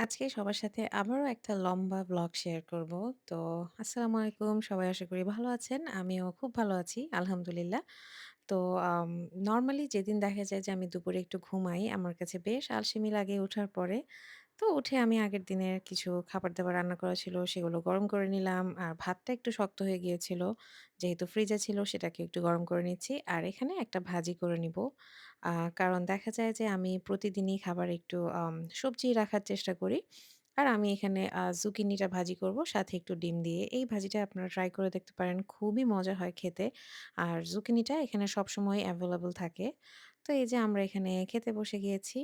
আজকে সবার সাথে আবারও একটা লম্বা ব্লগ শেয়ার করব। তো আসসালামু আলাইকুম। সবাই আশা করি ভালো আছেন। আমিও খুব ভালো আছি আলহামদুলিল্লাহ। তো আম নরমালি যেদিন দেখা যায় যে আমি দুপুরে একটু ঘুমাই, আমার কাছে বেশ আলসেমি লাগে ওঠার পরে। তো উঠে আমি আগের দিনের কিছু খাবার-দাবার রান্না করা ছিল, সেগুলো গরম করে নিলাম। আর ভাতটা একটু শক্ত হয়ে গিয়েছিল। যেহেতু ফ্রিজে ছিল, সেটাকে একটু গরম করে নিচ্ছি। আর এখানে একটা ভাজি করে নিবো। কারণ দেখা যায় যে, আমি প্রতিদিনই খাবারে একটু সবজি রাখার চেষ্টা করি। আর আমি এখানে জুকিনিটা ভাজি করব, সাথে একটু ডিম দিয়ে। এই ভাজিটা আপনারা ট্রাই করে দেখতে পারেন। খুবই মজা হয় খেতে। আর জুকিনিটা এখানে সবসময় এভেইলেবল থাকে। তো এই যে, আমরা এখানে খেতে বসে গিয়েছি।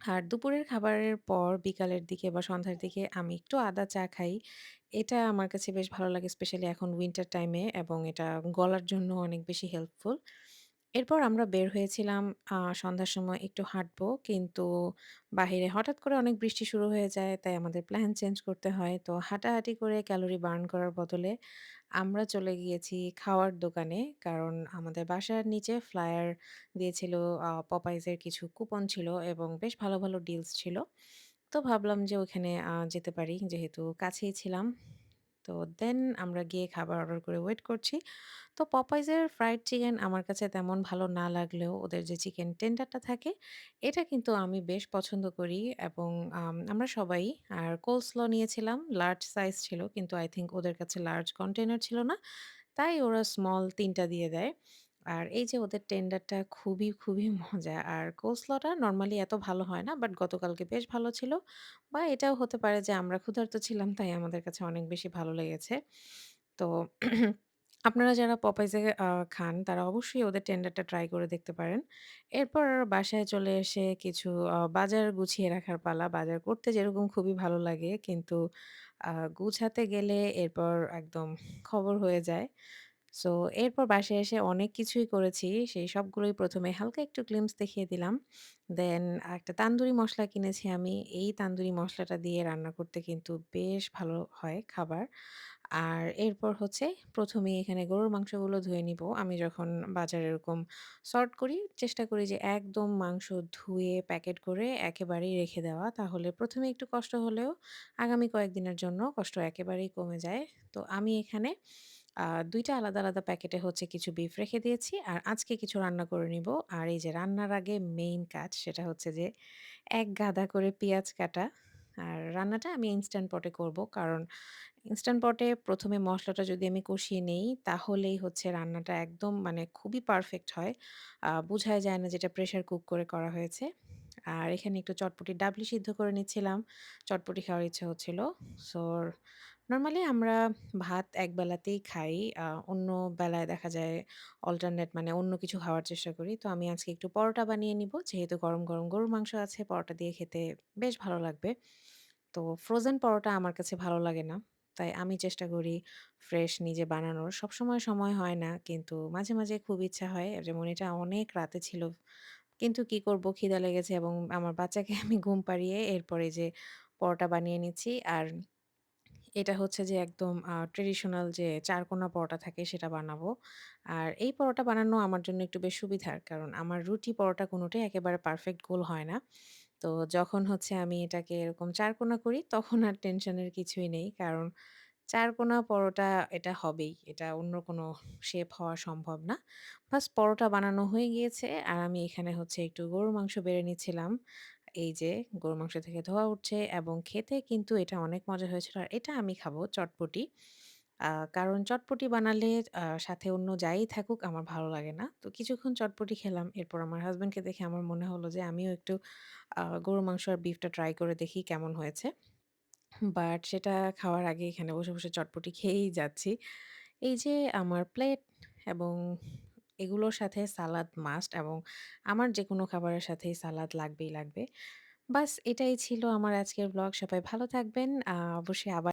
আর দুপুরের খাবারের পর বিকালের দিকে বা সন্ধ্যার দিকে আমি একটু আদা চা খাই। এটা আমার কাছে বেশ ভালো লাগে স্পেশালি এখন উইন্টার টাইমে এবং এটা গলার জন্য অনেক বেশি হেল্পফুল। এরপর আমরা বের হয়েছিলাম সন্ধ্যার সময় একটু হাঁটবো। কিন্তু বাহিরে হঠাৎ করে অনেক বৃষ্টি শুরু হয়ে যায়। তাই আমাদের প্ল্যান চেঞ্জ করতে হয়। তো হাঁটাহাঁটি করে ক্যালোরি বার্ন করার বদলে আমরা চলে গিয়েছি খাওয়ার দোকানে। কারণ আমাদের বাসার নিচে ফ্লায়ার দিয়েছিল পপাইজের কিছু কুপন ছিল এবং বেশ ভালো, ভালো ডিলস ছিল। তো ভাবলাম যে ওখানে যেতে পারি যেহেতু কাছেই ছিলাম। তো দেন আমরা গিয়ে খাবার অর্ডার করে ওয়েট করছি। তো পপাইজের ফ্রাইড চিকেন আমার কাছে তেমন ভালো না লাগলেও ওদের যে চিকেন টেন্ডারটা থাকে, এটা কিন্তু আমি বেশ পছন্দ করি এবং, আম, আমরা সবাই, আর কোলস্ল নিয়েছিলাম। লার্জ সাইজ ছিল, কিন্তু আই থিঙ্ক ওদের কাছে লার্জ কন্টেনার ছিল না। তাই ওরা স্মল তিনটা দিয়ে দেয়। আর এই যে ওদের টেন্ডারটা খুবই, খুবই মজা। আর কোলস্লটা নরমালি এত ভালো হয় না। বাট গতকালকে বেশ ভালো ছিল। বা এটাও হতে পারে যে আমরা ক্ষুধার্ত ছিলাম তাই আমাদের কাছে অনেক বেশি ভালো লেগেছে। তো আপনারা যারা পপাইজ খান তারা অবশ্যই ওদের টেন্ডারটা ট্রাই করে দেখতে পারেন। এরপর বাসায় চলে এসে কিছু বাজার গুছিয়ে রাখার পালা। বাজার করতে যেরকম খুবই ভালো লাগে কিন্তু গুছাতে গেলে এরপর একদম খবর হয়ে যায়। সো এরপর বাসায় এসে অনেক কিছুই করেছি। সেই সবগুলোই ১ম এ হালকা একটু গ্লিম্পস দেখিয়ে দিলাম। দেন একটা তান্দুরি মসলা কিনেছি আমি। এই তান্দুরি মসলাটা দিয়ে রান্না করতে কিন্তু বেশ ভালো হয় খাবার। আর এরপর হচ্ছে ১ম এই এখানে গরুর মাংসগুলো ধুয়ে নিবো। আমি যখন বাজারে এরকম সর্ট করি, চেষ্টা করি যে একদম মাংস ধুয়ে প্যাকেট করে একেবারেই রেখে দেওয়া। তাহলে ১ম এ একটু কষ্ট হলেও আগামী কয়েকদিনের জন্য কষ্ট একেবারেই কমে যায়। তো আমি এখানে আ ২ টা আলাদা, আলাদা প্যাকেটে হচ্ছে কিছু বিফ রেখে দিয়েছি। আর আজকে কিছু রান্না করে নিবো। আর এই যে রান্নার আগে মেইন কাজ সেটা হচ্ছে যে এক গাদা করে পেঁয়াজ কাটা। আর রান্নাটা আমি ইনস্ট্যান্ট পটে করব। কারণ ইনস্ট্যান্ট পটে ১ম এ মসলাটা যদি আমি কষিয়ে নেই তাহলেই হচ্ছে রান্নাটা একদম মানে খুবই পারফেক্ট হয়। আ বুঝাই যায় না যেটা প্রেশার কুক করে করা হয়েছে। আর এখানে একটু চটপটির ডাবলি সিদ্ধ করে নিচ্ছিলাম। চটপটি খাওয়ার ইচ্ছা হচ্ছিল। সো নর্মালি আমরা ভাত এক বেলাতেই খাই। অন্য বেলায় দেখা যায় অল্টারনেট মানে অন্য কিছু খাওয়ার চেষ্টা করি। তো আমি আজকে একটু পরোটা বানিয়ে নিবো। যেহেতু গরম, গরম গরুর মাংস আছে পরোটা দিয়ে খেতে বেশ ভালো লাগবে। তো ফ্রোজেন পরোটা আমার কাছে ভালো লাগে না। তাই আমি চেষ্টা করি ফ্রেশ নিজে বানানোর। সবসময় সময় হয় না কিন্তু মাঝে, মাঝে খুব ইচ্ছা হয়। যেমন এটা অনেক রাতে ছিল। কিন্তু কি করব খিদা লেগেছে এবং আমার বাচ্চাকে আমি ঘুম পাড়িয়ে এরপর যে পরোটা বানিয়ে নিচ্ছি। আর এটা হচ্ছে যে একদম, আ ট্র্যাডিশনাল যে চারকোনা পরোটা থাকে সেটা বানাবো। আর এই পরোটা বানানো আমার জন্য একটু বেশ সুবিধার। কারণ আমার রুটি পরোটা কোনোটাই একেবারে পারফেক্ট গোল হয় না। তো যখন হচ্ছে আমি এটাকে এরকম চারকোনা করি তখন আর টেনশনের কিছুই নেই। কারণ চারকোনা পরোটা এটা হবেই। এটা অন্য কোনো শেপ হওয়া সম্ভব না। বাস পরোটা বানানো হয়ে গিয়েছে আর আমি এখানে হচ্ছে একটু গরুর মাংস বেড়ে নিচ্ছিলাম। এই যে গরুর মাংস থেকে ধোঁয়া উঠছে এবং খেতে কিন্তু এটা অনেক মজা হয়েছিল। আর এটা আমি খাব চটপটি। কারণ চটপটি বানালে সাথে অন্য যাই থাকুক আমার ভালো লাগে না। তো কিছুক্ষণ চটপটি খেলাম। এরপর আমার হাসব্যান্ডকে দেখে আমার মনে হলো যে আমিও একটু গরুর মাংস আর বিফটা ট্রাই করে দেখি কেমন হয়েছে। বাট সেটা খাওয়ার আগে এখানে বসে, বসে চটপটি খেয়েই যাচ্ছি। এই যে আমার প্লেট এবং এগুলোর সাথে সালাদ মাস্ট এবং আমার যে কোনো খাবারের সাথেই সালাদ লাগবেই লাগবে। বাস এটাই ছিল আমার আজকের ব্লগ। সবাই ভালো থাকবেন। অবশ্যই আবার